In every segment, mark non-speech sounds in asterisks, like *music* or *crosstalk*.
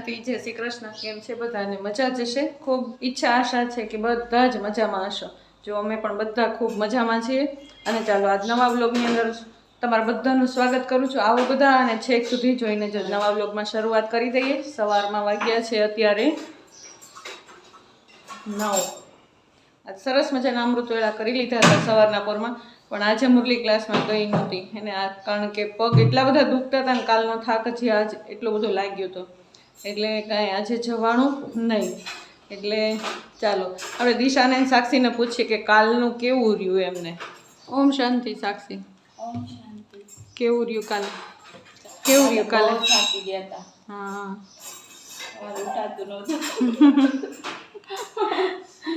શાંતિ, જય શ્રી કૃષ્ણ, કેમ છે બધાને? મજા જ હશે ખૂબ ઈચ્છા, આશા છે કે બધા જ મજામાં હશો. જો અમે પણ બધા ખૂબ મજામાં છીએ. અને ચાલો, આજ નવા બ્લોગની અંદર તમારા બધાનું સ્વાગત કરું છું. આવો બધા અને છેક સુધી જોઈને જ નવા બ્લોગમાં શરૂઆત કરી દઈએ. સવારમાં વાગ્યા છે અત્યારે નવ. આજ સરસ મજાના અમૃત વેળા કરી લીધા હતા સવારના પોરમાં. પણ આજે મુરલી ક્લાસમાં ગઈ નહોતી. એને આ કારણ કે પગ એટલા બધા દુખતા હતા ને કાલનો થાક જે આજ એટલો બધો લાગ્યો હતો એટલે કાંઈ આજે જવાનું નહીં. એટલે ચાલો આપણે દિશાને સાક્ષીને પૂછીએ કે કાલનું કેવું રહ્યું એમને? ઓમ શાંતિ સાક્ષી. ઓમ શાંતિ. કેવું રહ્યું કાલે? કેવું રહ્યું કાલે? બહુ થાકી ગયા હતા. હા.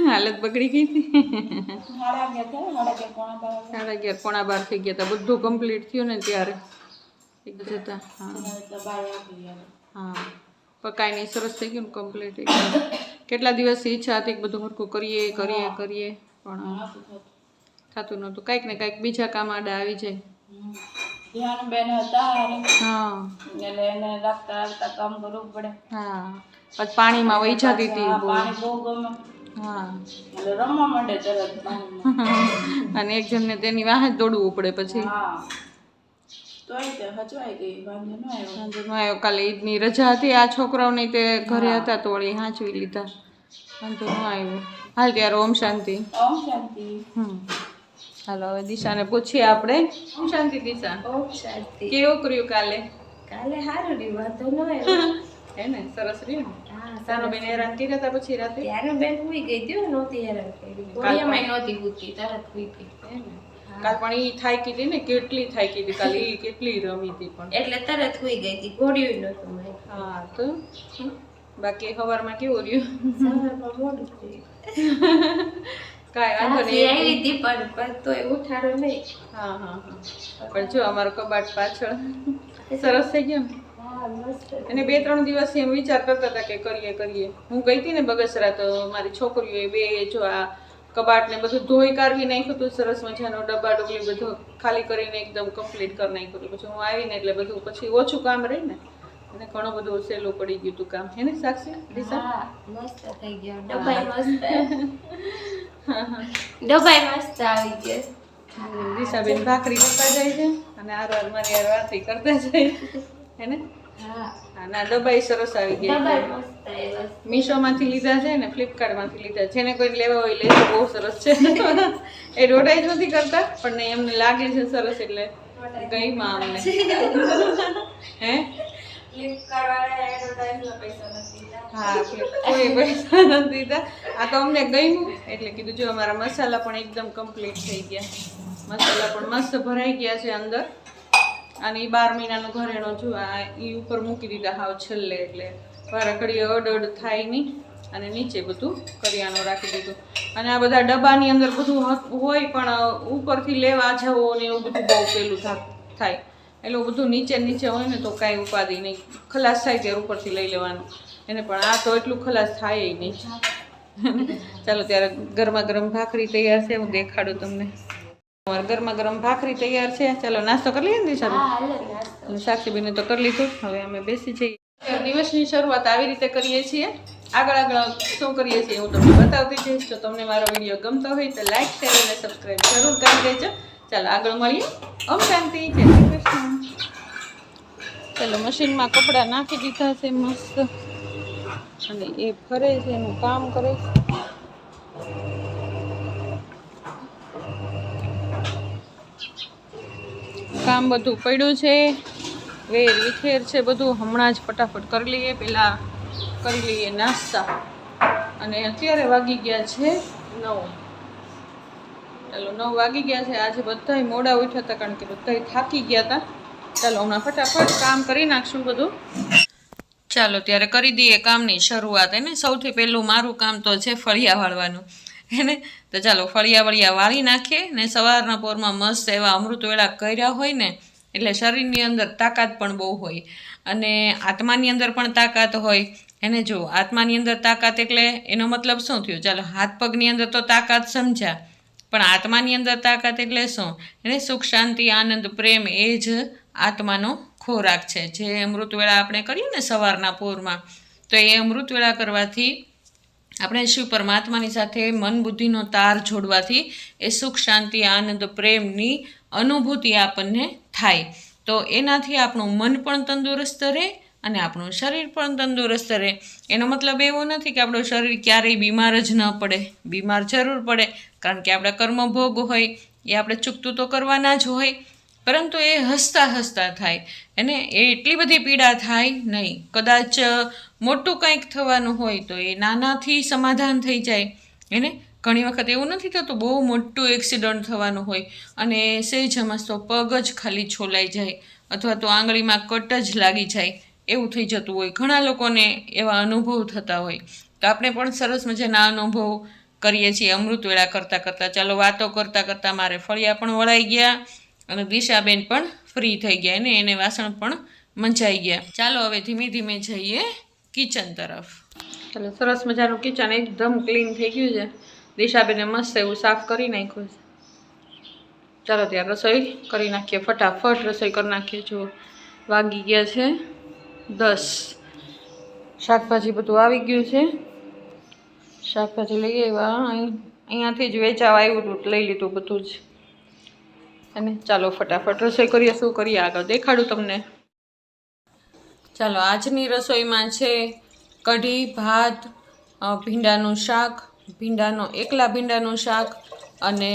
હાલત બગડી ગઈ હતી. સાડા અગિયાર પોણા બાર થઈ ગયા હતા. બધું કમ્પ્લીટ થયું ને ત્યારે. એક જતા હા. હા. નહીં સરસ થઈ ગયું કમ્પ્લીટ કેટલા દિવસથી ઈચ્છા હતી કે બધું હરખું કરીએ કરીએ કરીએ પણ થતું. નહોતું. કંઈક ને કંઈક બીજા કામ આડા આવી જાય. બેન હતા હા. એટલે એને રાખતા રાખતા કામ કરવું પડે. હા. પછી પાણીમાં વહી જતી હતી પાણી બહુ ગમે. હા. રમવા માટે તરત *laughs* અને એક જણને તેની વાહે જ દોડવું પડે પછી. તે હચવાઈ ગઈ વાંધો ન આવ્યો. સાંજે નો આવ્યો કાલે ઈદની રજા હતી. આ છોકરાઓની તે ઘરે હતા તો વળી હાંચવી લીધા. વાંધો ન આવ્યો. હાલ ત્યારે ઓમ શાંતિ. ઓમ શાંતિ. હમ. હાલો હવે દિશાને પૂછીએ આપણે. ઓમ શાંતિ દિશા. ઓમ શાંતિ. કેવું કર્યું કાલે? કાલે સારું રહ્યું વાંધો ન આવ્યો. હે ને સરસ રહ્યું હા સાનો બેન હેરાન કર્યા હતા પછી રાતે? ત્યારે બેન હુઈ ગઈ હતી નહોતી હેરાન કરી. ગોળિયામાંય નહોતી હુતી તરત હુઈ ગઈ. હે ને? કાલ પણ ઈ થાય કીધી ને કેટલી થાય કીધી કાલ ઈ કેટલી રમી હતી પણ. એટલે તરત હુઈ ગઈ હતી ઘોડ્યું નહોતું હા તો. બાકી સવારમાં કેવું રહ્યું? કાંઈ વાંધો નહીં. આવી હતી પણ પણ તોય ઉઠાડો નહીં. હા હા હા. પણ જો અમારો કબાટ પાછળ સરસ થઈ ગયો ને? અને બે ત્રણ દિવસથી એમ વિચાર કરતા હતા કે કરીએ કરીએ. હું ગઈ હતી ને બગસરા તો મારી છોકરીઓ બે જો આ કબાટ ને બધું ધોઈ કાઢવી નાખ્યું હતું સરસ મજાનો ડબ્બા ડુબલી બધું ખાલી કરીને એકદમ કમ્પ્લીટ કરી નાખ્યું. હતું પછી હું આવીને એટલે બધું પછી ઓછું કામ રહે ને અને ઘણું બધું સહેલું પડી ગયું હતું કામ. હે ને સાક્ષી? દિશા મસ્ત થઈ ગયો. ડબ્બાઈ મસ્ત. ડબ્બાઈ મસ્ત આવી ગયો. દિશાબેન ભાખરી કરતા જાય છે અને આરવાર મારી યાર વાતી કરતા જાય હે ને? હા. અને દબાઈ સરસ આવી ગઈ. મીશોમાંથી લીધા છે ને ફ્લિપકાર્ટમાંથી લીધા. છે જેને કોઈ લેવા હોય લેજો બહુ સરસ છે. *laughs* એ રોડાઈ જ નથી કરતા પણ નહીં એમને લાગે છે સરસ એટલે ગઈમાં અમને *laughs* હે? આ તો અમને ગમ્યું એટલે કીધું જો અમારા મસાલા પણ એકદમ કમ્પ્લીટ થઈ ગયા. મસાલા પણ મસ્ત ભરાઈ ગયા છે અંદર. અને એ બાર મહિનાનું ઘરેણું જો આ એ ઉપર મૂકી દીધા હાવ છેલ્લે એટલે વારા ઘડીએ અડ અડ થાય નહીં અને નીચે બધું કરિયાણું રાખી દીધું. અને આ બધા ડબ્બાની અંદર બધું હોય પણ ઉપરથી લેવા જવો ને એવું બધું બહુ પેલું થાય. એટલે બધું નીચે નીચે હોય ને તો કાંઈ ઉપાધિ નહીં. ખલાસ થાય ત્યારે ઉપરથી લઈ લેવાનું. એને પણ આ તો એટલું ખલાસ થાય નહીં. ચાલો ત્યારે ગરમા ગરમ ભાખરી તૈયાર છે, હું દેખાડું તમને. ગરમા ગરમ ભાખરી તૈયાર છે. ચાલો નાસ્તો કરી લઈએ ને દિશા સાક્ષીબીને તો કરી લીધું. હવે અમે બેસી જઈએ. દિવસની શરૂઆત આવી રીતે કરીએ છીએ. આગળ આગળ શું કરીએ છીએ હું તમને બતાવતી જઈશ. જો તમને મારો વીડિયો ગમતો હોય તો લાઈક શેર અને સબસ્ક્રાઈબ જરૂર કરી દેજો. ચાલો આગળ મળીએ. ઓમ શાંતિ. જય શ્રી કૃષ્ણ. ચાલો મશીનમાં કપડાં નાખી દીધા છે મસ્ત. અને એ ફરે છે એનું કામ કરે છે. કામ બધું પડ્યું છે. વેર વિખેર છે બધું. હમણાં જ ફટાફટ કરી લઈએ. પહેલાં કરી લઈએ નાસ્તા. અને અત્યારે વાગી ગયા છે નવ. ચાલો, નવ વાગી ગયા છે. આજે બધાય મોડા ઉઠ્યા હતા કારણ કે બધાય થાકી ગયા હતા. ચાલો, હમણાં ફટાફટ કામ કરી નાખશું બધું. ચાલો, ત્યારે કરી દઈએ કામની શરૂઆત એને સૌથી પહેલું મારું કામ તો છે ફળિયા વાળવાનું. એને તો ચાલો ફળિયા વળિયા વાળી નાખીએ ને સવારના પોરમાં મસ્ત એવા અમૃતવેળા કર્યા હોય ને, એટલે શરીરની અંદર તાકાત પણ બહુ હોય. અને આત્માની અંદર પણ તાકાત હોય. એને જો આત્માની અંદર તાકાત એટલે એનો મતલબ શું થયો? ચાલો હાથ પગની અંદર તો તાકાત સમજ્યા. પણ આત્માની અંદર તાકાત એટલે શું? એને સુખ, શાંતિ, આનંદ, પ્રેમ એ જ આત્માનો ખોરાક છે. જે અમૃતવેળા આપણે કરીએ ને સવારના પોરમાં, તો એ અમૃતવેળા કરવાથી આપણે શિવ પરમાત્માની સાથે મન બુદ્ધિનો તાર જોડવાથી એ સુખ, શાંતિ, આનંદ, પ્રેમની અનુભૂતિ આપણને થાય. તો એનાથી આપણું મન પણ તંદુરસ્ત રહે અને આપણું શરીર પણ તંદુરસ્ત રહે. એનો મતલબ એવો નથી કે આપણું શરીર ક્યારેય બીમાર જ ન પડે. બીમાર જરૂર પડે, કારણ કે આપણા કર્મભોગ હોય, એ આપણે ચૂકતું તો કરવાના જ હોય, પરંતુ એ હસતા હસતા થાય. એને એ એટલી બધી પીડા થાય નહીં. કદાચ મોટું કંઈક થવાનું હોય તો એ નાનાથી સમાધાન થઈ જાય. એને ઘણી વખત એવું નથી થતું, બહુ મોટું એક્સિડન્ટ થવાનું હોય અને સહેજ હમસતો પગ જ ખાલી છોલાઈ જાય અથવા તો આંગળીમાં કટ જ લાગી જાય એવું થઈ જતું હોય. ઘણા લોકોને એવા અનુભવ થતા હોય. તો આપણે પણ સરસ મજાના અનુભવ કરીએ છીએ અમૃત વેળા કરતાં કરતાં. ચાલો વાતો કરતાં કરતાં મારે ફળિયા પણ વળાઈ ગયા અને દિશાબેન પણ ફ્રી થઈ ગયા અને એને વાસણ પણ મંચાઈ ગયા. ચાલો હવે ધીમે ધીમે જઈએ. કિચન તરફ. ચાલો, સરસ મજાનું કિચન એકદમ ક્લીન થઈ ગયું છે. દિશાબેને મસ્ત એવું સાફ કરી નાખ્યું છે. ચાલો, ત્યાં રસોઈ કરી નાખીએ ફટાફટ. રસોઈ કરી નાખીએ જો વાગી ગયા છે દસ. શાકભાજી બધું આવી ગયું છે. શાકભાજી લઈ આવ્યા. અહીં, અહીંયાથી જ વેચાવા આવ્યું હતું, લઈ લીધું બધું જ. અને ચાલો, ફટાફટ રસોઈ કરીએ, શું કરીએ આગળ? દેખાડું તમને. ચાલો, આજની રસોઈમાં છે કઢી, ભાત ભીંડાનું શાક, ભીંડાનો, એકલા ભીંડાનું શાક અને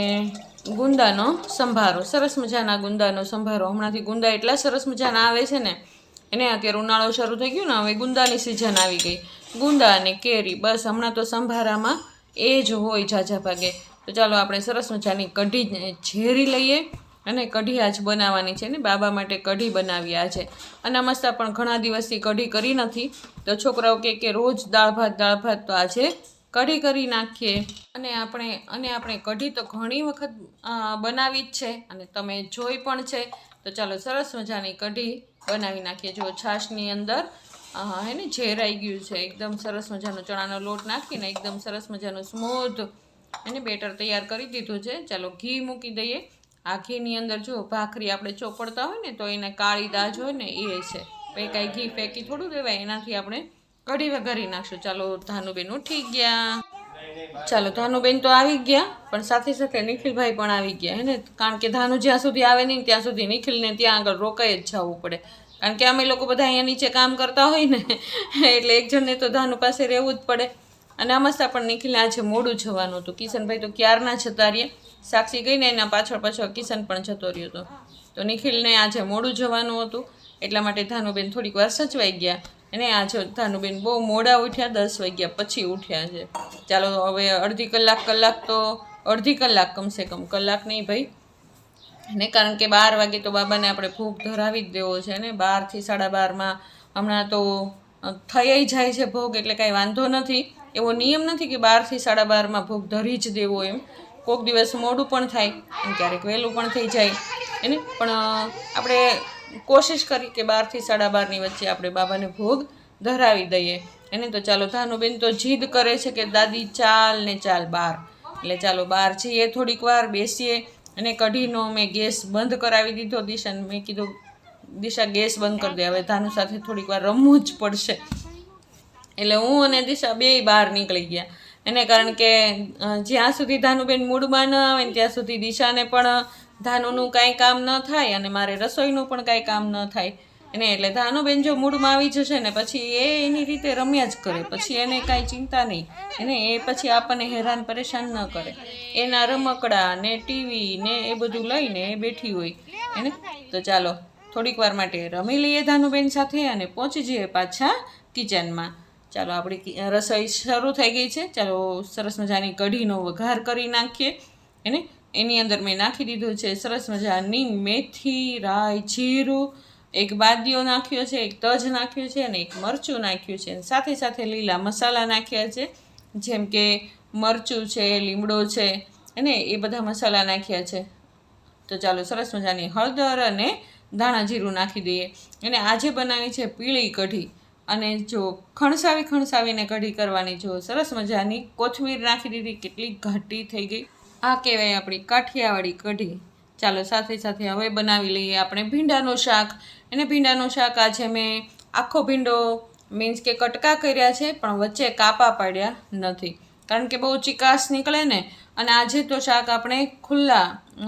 ગુંદાનો સંભારો. સરસ મજાના ગુંદાનો સંભારો. હમણાંથી ગુંદા એટલા સરસ મજાના આવે છે ને, એને અત્યારે ઉનાળો શરૂ થઈ ગયો ને, હવે ગુંદાની સિઝન આવી ગઈ. ગુંદા અને કેરી, બસ હમણાં તો સંભારામાં એ જ હોય ઝાઝા ભાગે. તો ચાલો, આપણે સરસ મજાની કઢી ઝેરી લઈએ. અને કઢી આજ બનાવવાની છે ને બાબા માટે કઢી બનાવી આજે અનામસ્તા પણ ઘણા દિવસથી કઢી કરી નથી. તો છોકરાઓ કહે કે રોજ દાળ ભાત દાળ ભાત તો આજે કઢી કરી નાખીએ. અને આપણે અને આપણે કઢી તો ઘણી વખત બનાવી જ છે. અને તમે જોઈ પણ છે. તો ચાલો સરસ મજાની કઢી બનાવી નાખીએ. જો છાશની અંદર હે ને ઝેરાઈ ગયું છે. એકદમ સરસ મજાનો ચણાનો લોટ નાખીને એકદમ સરસ મજાનું સ્મૂધ એને બેટર તૈયાર કરી દીધું છે. ચાલો ઘી મૂકી દઈએ. આ ઘીની અંદર જો ભાખરી આપણે ચોપડતા હોય ને તો એને કાળી દાજ હોય ને એ છે. પછી કાંઈ ઘી ફેંકી થોડું દેવાય, એનાથી આપણે કઢી વઘારી નાખશું. ચાલો, ધાનુબેન ઉઠી ગયા. ચાલો, ધાનુબેન તો આવી ગયા, પણ સાથે સાથે નિખિલભાઈ પણ આવી ગયા, હે કારણ કે ધાનુ જ્યાં સુધી આવે નહીં ત્યાં સુધી નિખિલને ત્યાં આગળ રોકાઈ જ જવું પડે. કારણ કે અમે લોકો બધા અહીંયા નીચે કામ કરતા હોય ને, એટલે એક જણને તો ધાનુ પાસે રહેવું જ પડે. અને આમસ્તા પણ નિખિલને આજે મોડું જવાનું હતું. કિશનભાઈ તો ક્યારના જતા રહ્યા? સાક્ષી ગઈને એના પાછળ પાછળ કિશન પણ જતો રહ્યો હતો. તો નિખિલને આજે મોડું જવાનું હતું. એટલા માટે ધાનુબેન થોડીક વાર સચવાઈ ગયા. અને આજે ધાનુબેન બહુ મોડા ઉઠ્યા, દસ વાગ્યા પછી ઉઠ્યા છે. ચાલો હવે અડધી કલાક કલાક તો, અડધી કલાક કમસે કમ કલાક નહીં ભાઈ. ને કારણ કે બાર વાગે તો બાબાને આપણે ભૂખ ધરાવી જ દેવો છે ને. બારથી સાડા બારમાં હમણાં તો થઈ જાય છે ભોગ એટલે કાંઈ વાંધો નથી. એવો નિયમ નથી કે બારથી સાડા બારમાં ભોગ ધરી જ દેવો એમ. કોઈક દિવસ મોડું પણ થાય અને ક્યારેક વહેલું પણ થઈ જાય. એને? પણ આપણે કોશિશ કરી કે બારથી સાડા બારની વચ્ચે આપણે બાબાને ભોગ ધરાવી દઈએ. એને તો ચાલો ધાનુબેન તો જીદ કરે છે કે, દાદી, ચાલ ને ચાલ બાર. એટલે ચાલો બહાર જઈએ થોડીક વાર, બેસીએ. અને કઢીનો મેં ગેસ બંધ કરાવી દીધો, દિશાને મેં કીધું, દિશા, ગેસ બંધ કરી દે. હવે ધાનુ સાથે થોડીક વાર રમવું જ પડશે. એટલે હું અને દિશા બેય બહાર નીકળી ગયા. એને કારણ કે જ્યાં સુધી ધાનુબેન મૂડમાં ન આવે ને ત્યાં સુધી દિશાને પણ ધાનુનું કાંઈ કામ ન થાય અને મારે રસોઈનું પણ કાંઈ કામ ન થાય. એને એટલે ધાનુબેન જો મૂડમાં આવી જશે ને પછી એ એની રીતે રમ્યા જ કરે. પછી એને કાંઈ ચિંતા નહીં. એને એ પછી આપણને હેરાન પરેશાન ન કરે. એના રમકડા ને ટીવી ને એ બધું લઈને એ બેઠી હોય. એને? તો ચાલો, થોડીક વાર માટે રમી લઈએ ધાનુબેન સાથે અને પહોંચી જઈએ પાછા કિચનમાં. ચાલો આપણી રસોઈ શરૂ થઈ ગઈ છે. ચાલો સરસ મજાની કઢીનો વઘાર કરી નાખીએ. એને એની અંદર મેં નાખી દીધું છે સરસ મજાની મેથી, રાઈ, જીરું, એક બાદીઓ નાખ્યો છે, એક તજ નાખ્યું છે અને એક મરચું નાખ્યું છે. સાથે સાથે લીલા મસાલા નાખ્યા છે. જેમ કે મરચું છે, લીમડો છે, અને એ બધા મસાલા નાખ્યા છે. તો ચાલો સરસ મજાની હળદર અને ધાણા જીરું નાખી દઈએ. અને આજે બનાવી છે પીળી કઢી અને જો ખણસાવી ખણસાવીને કઢી કરવાની જો સરસ મજાની કોથમીર નાખી દીધી, કેટલી ઘાટી થઈ ગઈ. આ કહેવાય આપણી કાઠિયાવાડી કઢી. ચાલો સાથે સાથે હવે બનાવી લઈએ આપણે ભીંડાનું શાક. એને ભીંડાનું શાક આજે મેં આખો ભીંડો મીન્સ કે કટકા કર્યા છે, પણ વચ્ચે કાપા પાડ્યા નથી. કારણ કે બહુ ચિકાસ નીકળે ને, અને આજે તો શાક આપણે ખુલ્લા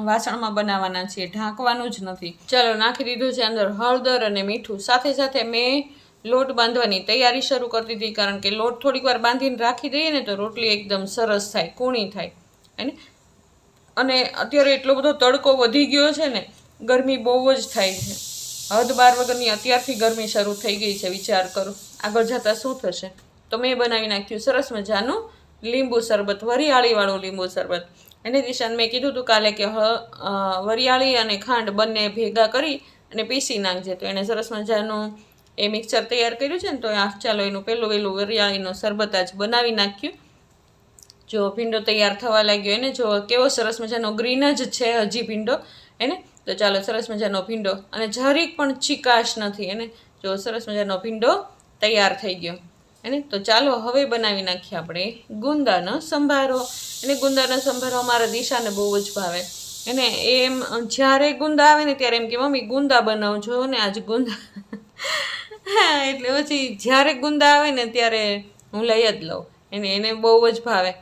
વાસણમાં બનાવવાના છીએ, ઢાંકવાનું જ નથી. ચલો નાખી દીધું છે અંદર હળદર અને મીઠું. સાથે સાથે મેં લોટ બાંધવાની તૈયારી શરૂ કરી દીધી, કારણ કે લોટ થોડીક વાર બાંધીને રાખી દઈએ ને તો રોટલી એકદમ સરસ થાય, કૂણી થાય અને અને અત્યારે એટલો બધો તડકો વધી ગયો છે ને, ગરમી બહુ જ થાય છે. હદ બાર વગરની અત્યારથી ગરમી શરૂ થઈ ગઈ છે, વિચાર કરો. આગળ જતાં શું થશે? તો મેં બનાવી નાખ્યું સરસ મજાનું લીંબુ શરબત, વરિયાળીવાળું લીંબુ શરબત. એને દિશાને મેં કીધું હતું કાલે કે હ વરિયાળી અને ખાંડ બંને ભેગા કરી અને પીસી નાખજે, તો એણે સરસ મજાનું એ મિક્સર તૈયાર કર્યું છે ને, તો આ ચાલો, એનું પહેલું વહેલું વરિયાળીનું શરબત આજ બનાવી નાખ્યું. જો ભીંડો તૈયાર થવા લાગ્યો એને, જો કેવો સરસ મજાનો ગ્રીન જ છે હજી ભીંડો એને, તો ચાલો સરસ મજાનો ભીંડો, અને જરીક પણ ચીકાશ નથી એને, જો સરસ મજાનો ભીંડો તૈયાર થઈ ગયો. એને, તો ચાલો હવે બનાવી નાખીએ આપણે ગુંદાનો સંભારો. અને ગુંદાનો સંભારો અમારા દિશાને બહુ જ ભાવે. એને એમ જ્યારે ગુંદા આવે ને ત્યારે એમ કે, મમ્મી, ગુંદા બનાવજો ને, આજ ગુંદા હા, એટલે પછી જ્યારે ગુંદા આવે ને ત્યારે હું લઈ જ લઉં. એને એને બહુ જ ભાવે.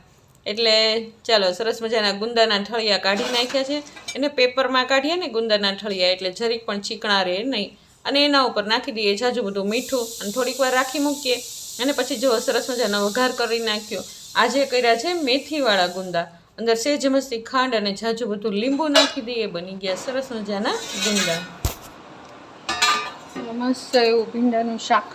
એટલે ચાલો, સરસ મજાના ગુંદાના ઠળિયા કાઢી નાખ્યા છે. એને પેપરમાં કાઢીએ ને ગુંદાના ઠળિયા, એટલે જરીક પણ ચીકણા રહે નહીં. અને એના ઉપર નાખી દઈએ જાજુ બધું મીઠું અને થોડીક વાર રાખી મૂકીએ. અને પછી જો સરસ મજાનો વઘાર કરી નાખ્યો. આજે કર્યા છે મેથીવાળા ગુંદા. અંદર સેજ મસ્તી ખાંડ અને જાજુ બધું લીંબુ નાખી દઈએ. બની ગયા સરસ મજાના ગુંદા. મસ્ત એવું ભીંડાનું શાક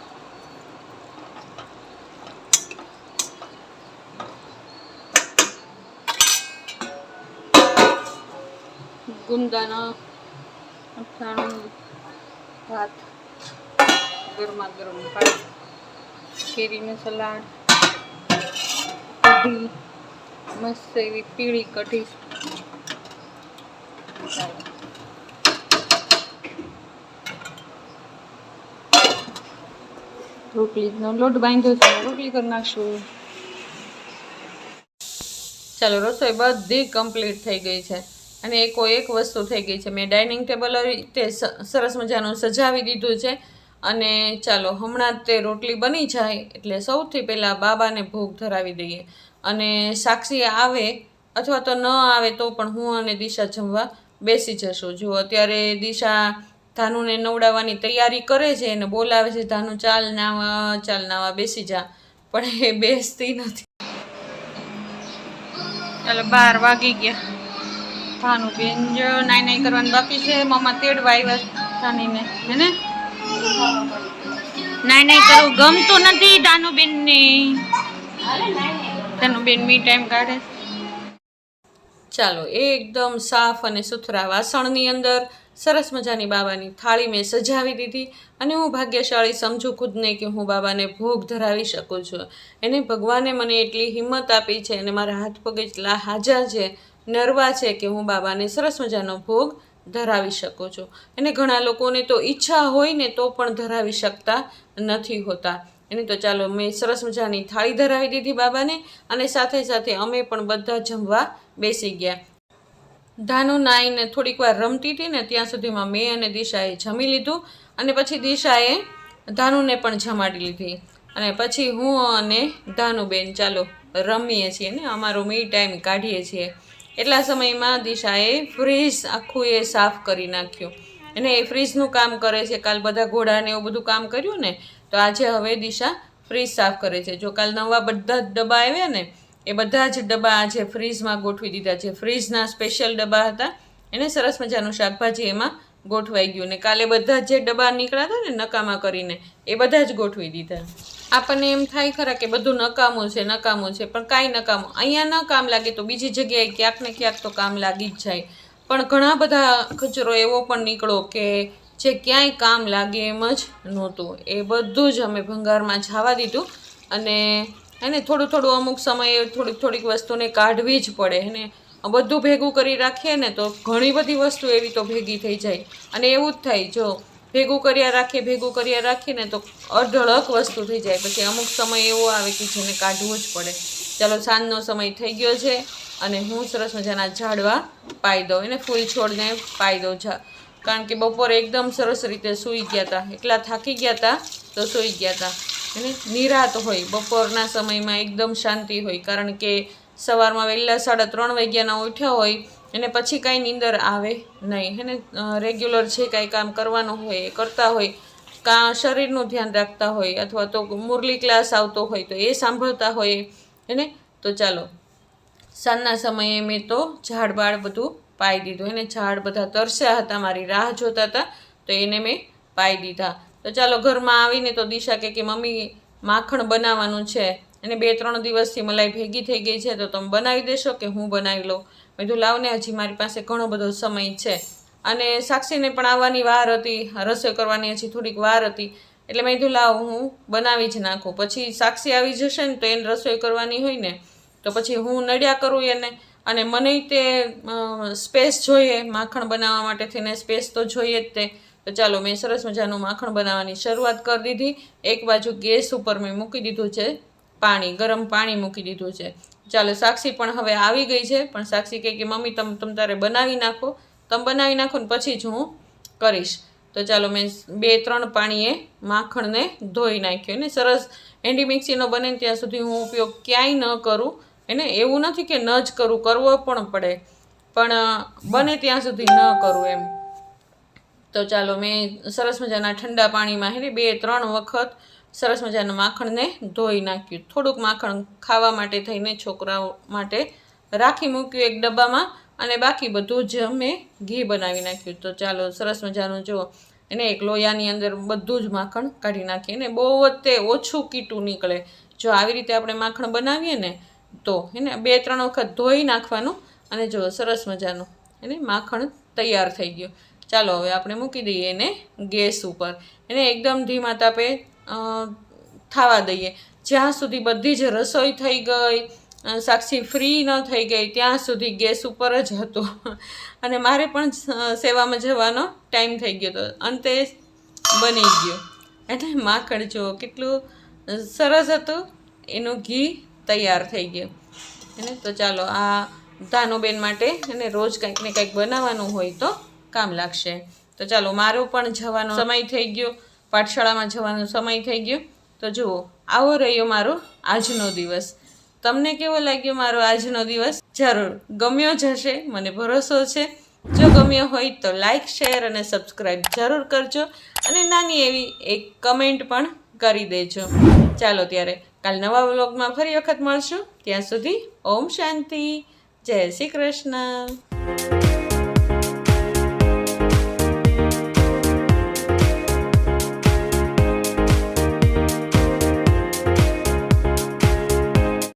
ગુંદાના અથાણું ભાત ગરમા ગરમ ભાત કેરીનું સલાડ કઢી મસ્ત એવી પીળી કઢી ચાલો રોટલીનો લોટ બાંધ્યો છે. રોટલી કરી નાખશું ચાલો, રસોઈ બધી કમ્પ્લીટ થઈ ગઈ છે. અને એકો એક વસ્તુ થઈ ગઈ છે. મેં ડાઇનિંગ ટેબલ તે સરસ મજાનું સજાવી દીધું છે. અને ચાલો, હમણાં તે રોટલી બની જાય એટલે સૌથી પહેલાં બાબાને ભોગ ધરાવી દઈએ. અને સાક્ષી આવે અથવા તો ન આવે તો પણ હું અને દિશા જમવા બેસી જશું. જો અત્યારે દિશા ધાનુને નવડાવવાની તૈયારી કરે છે અને બોલાવે છે, ધાનુ, ચાલ નાવા ચાલ નાવા, બેસી જા. પણ એ બેસતી નથી. ચાલો, બાર વાગી ગયા. ધાનુ બેન જો નાઈ નાઈ કરવાનું બાકી છે. મમ્મા તેડવા આવ્યા ધાનીને. હે ને? નાઈ નાઈ કરવું ગમતું નથી ધાનુબેન ને ધાનુબેન મી ટાઈમ કાઢે. ચાલો, એકદમ સાફ અને સુથરા વાસણની અંદર સરસ મજાની બાબાની થાળી મેં સજાવી દીધી અને હું ભાગ્યશાળી સમજુ ખુદને કે હું બાબાને ભોગ ધરાવી શકું છું. એને ભગવાને મને એટલી હિંમત આપી છે અને મારા હાથ પગ એટલા હાજા છે, નરવા છે કે હું બાબાને સરસ મજાનો ભોગ ધરાવી શકું છું. અને ઘણા લોકોને તો ઈચ્છા હોય ને તો પણ ધરાવી શકતા નથી હોતા. એને તો ચાલો મેં સરસ મજાની થાળી ધરાવી દીધી બાબાને અને સાથે સાથે અમે પણ બધા જમવા બેસી ગયા. ધાનુ નાઈને થોડીક વાર રમતી હતી ને ત્યાં સુધીમાં મેં અને દિશાએ જમી લીધું અને પછી દિશાએ ધાનુને પણ જમાડી લીધી. અને પછી હું અને ધાનુબેન, ચાલો, રમીએ છીએ ને, અમારો મી ટાઈમ કાઢીએ છીએ. એટલા સમયમાં દિશાએ ફ્રીજ આખું એ સાફ કરી નાખ્યું. અને એ ફ્રીજનું કામ કરે છે, કાલ બધા ઘોડાને એવું બધું કામ કર્યું ને, તો આજે હવે દિશા ફ્રીજ સાફ કરે છે. જો કાલ નવા બધા જ ડબ્બા આવ્યા ને એ બધા જ ડબ્બા આજે ફ્રીજમાં ગોઠવી દીધા છે. ફ્રીજના સ્પેશિયલ ડબ્બા હતા. એને સરસ મજાનું શાકભાજી એમાં ગોઠવાઈ ગયું ને કાલે બધા જે ડબ્બા નીકળ્યા હતા ને નકામા કરીને એ બધા જ ગોઠવી દીધા. આપણને એમ થાય ખરા કે બધું નકામું છે નકામું છે, પણ કાંઈ નકામું. અહીંયા ન કામ લાગે તો બીજી જગ્યાએ ક્યાંક ને ક્યાંક તો કામ લાગી જ જાય. પણ ઘણા બધા કચરો એવો પણ નીકળો કે જે ક્યાંય કામ લાગે એમ જ નહોતું. એ બધું જ અમે ભંગારમાં જવા દીધું અને એને થોડું થોડું અમુક સમયે થોડીક થોડીક વસ્તુને કાઢવી જ પડે એને બધું ભેગું કરી રાખીએ ને તો ઘણી બધી વસ્તુ એવી તો ભેગી થઈ જાય. અને એવું જ થાય, જો ભેગું કર્યા રાખીએ, ભેગું કર્યા રાખીએ ને તો અઢળક વસ્તુ થઈ જાય. પછી અમુક સમય એવો આવે કે જેને કાઢવું જ પડે. ચાલો, સાંજનો સમય થઈ ગયો છે અને હું સરસ મજાના ઝાડવા પાઈ દઉં. એને ફૂલ છોડને પાઈ દઉં જા કારણ કે બપોરે એકદમ સરસ રીતે સૂઈ ગયા હતા એકલા થાકી ગયા હતા તો સૂઈ ગયા હતા એને નિરાત હોય. બપોરના સમયમાં એકદમ શાંતિ હોય. કારણ કે સવારમાં વહેલા સાડા ત્રણ વાગ્યાના ઉઠ્યા હોય એને પછી કાંઈ નીંદર આવે નહીં. એને રેગ્યુલર જે કાંઈ કામ કરવાનું હોય એ કરતા હોય. કાં શરીરનું ધ્યાન રાખતા હોય અથવા તો મુરલી ક્લાસ આવતો હોય તો એ સાંભળતા હોય. એને તો ચાલો. સાંજના સમયે મેં તો ઝાડ બાળ બધું પાઈ દીધું. એને ઝાડ બધા તરસ્યા હતા. મારી રાહ જોતા હતા. તો એને મેં પાઈ દીધા. તો ચાલો ઘરમાં આવીને તો દિશા કે કે મમ્મી માખણ બનાવવાનું છે. અને બે ત્રણ દિવસથી મલાઈ ભેગી થઈ ગઈ છે, તો તમે બનાવી દેશો કે હું બનાવી લઉં? મેં કીધું લાવને હજી મારી પાસે ઘણો બધો સમય છે. અને સાક્ષીને પણ આવવાની વાર હતી, રસોઈ કરવાની હજી થોડીક વાર હતી. એટલે મેં કીધું, લાવ, હું બનાવી જ નાખું. પછી સાક્ષી આવી જશે ને, તો એને રસોઈ કરવાની હોય ને, તો પછી હું નડ્યા કરું એને. અને મને તે સ્પેસ જોઈએ, માખણ બનાવવા માટે થઈને સ્પેસ તો જોઈએ જ તે. તો ચાલો મેં સરસ મજાનું માખણ બનાવવાની શરૂઆત કરી દીધી. એક બાજુ ગેસ ઉપર મેં મૂકી દીધું છે પાણી, ગરમ પાણી મૂકી દીધું છે. ચાલો સાક્ષી પણ હવે આવી ગઈ છે, પણ સાક્ષી કહે કે, મમ્મી, તમે, તમ તારે બનાવી નાખો. તમે બનાવી નાખો ને પછી જ હું કરીશ. તો ચાલો મેં બે, ત્રણ પાણીએ માખણને ધોઈ નાખ્યું ને સરસ હેન્ડી મિક્સીનો બને ત્યાં સુધી હું ઉપયોગ ક્યાંય ન કરું. એને એવું નથી કે ન જ કરું, કરવો પણ પડે. પણ બને ત્યાં સુધી ન કરું એમ. તો ચાલો મેં સરસ મજાના ઠંડા પાણીમાં હેને બે ત્રણ વખત સરસ મજાના માખણને ધોઈ નાખ્યું. થોડુંક માખણ ખાવા માટે થઈને છોકરાઓ માટે રાખી મૂક્યું એક ડબ્બામાં અને બાકી બધું જ મેં ઘી બનાવી નાખ્યું. તો ચાલો સરસ મજાનું જો એને એક લોયાની અંદર બધું જ માખણ કાઢી નાખીએ અને બહુ જ ઓછું કીટું નીકળે. જો આવી રીતે આપણે માખણ બનાવીએ ને તો એને બે ત્રણ વખત ધોઈ નાખવાનું અને જો સરસ મજાનું એને માખણ તૈયાર થઈ ગયું. ચાલો, હવે આપણે મૂકી દઈએ એને ગેસ ઉપર. એને એકદમ ધીમા તાપે થવા દઈએ. જ્યાં સુધી બધી જ રસોઈ થઈ ગઈ સાક્ષી ફ્રી ન થઈ ગઈ, ત્યાં સુધી ગેસ ઉપર જ હતો. અને મારે પણ સેવામાં જવાનો ટાઈમ થઈ ગયો હતો અંતે બની ગયો. એટલે માખણ જો કેટલું સરસ હતું. એનું ઘી તૈયાર થઈ ગયું. એને તો ચાલો, આ ધાનુબેન માટે એને રોજ કંઈક ને કંઈક બનાવવાનું હોય તો કામ લાગશે. તો ચાલો, મારો પણ જવાનો સમય થઈ ગયો. પાઠશાળામાં જવાનો સમય થઈ ગયો. તો જુઓ, આવો રહ્યો મારો આજનો દિવસ. તમને કેવો લાગ્યો મારો આજનો દિવસ? જરૂર, ગમ્યો જ હશે, મને ભરોસો છે. જો ગમ્યો હોય તો લાઈક, શેર અને સબસ્ક્રાઈબ જરૂર કરજો અને નાની એવી એક કમેન્ટ પણ કરી દેજો. ચાલો ત્યારે કાલ નવા વ્લોગમાં ફરી વખત મળશું. ત્યાં સુધી ઓમ શાંતિ. જય શ્રી કૃષ્ણ.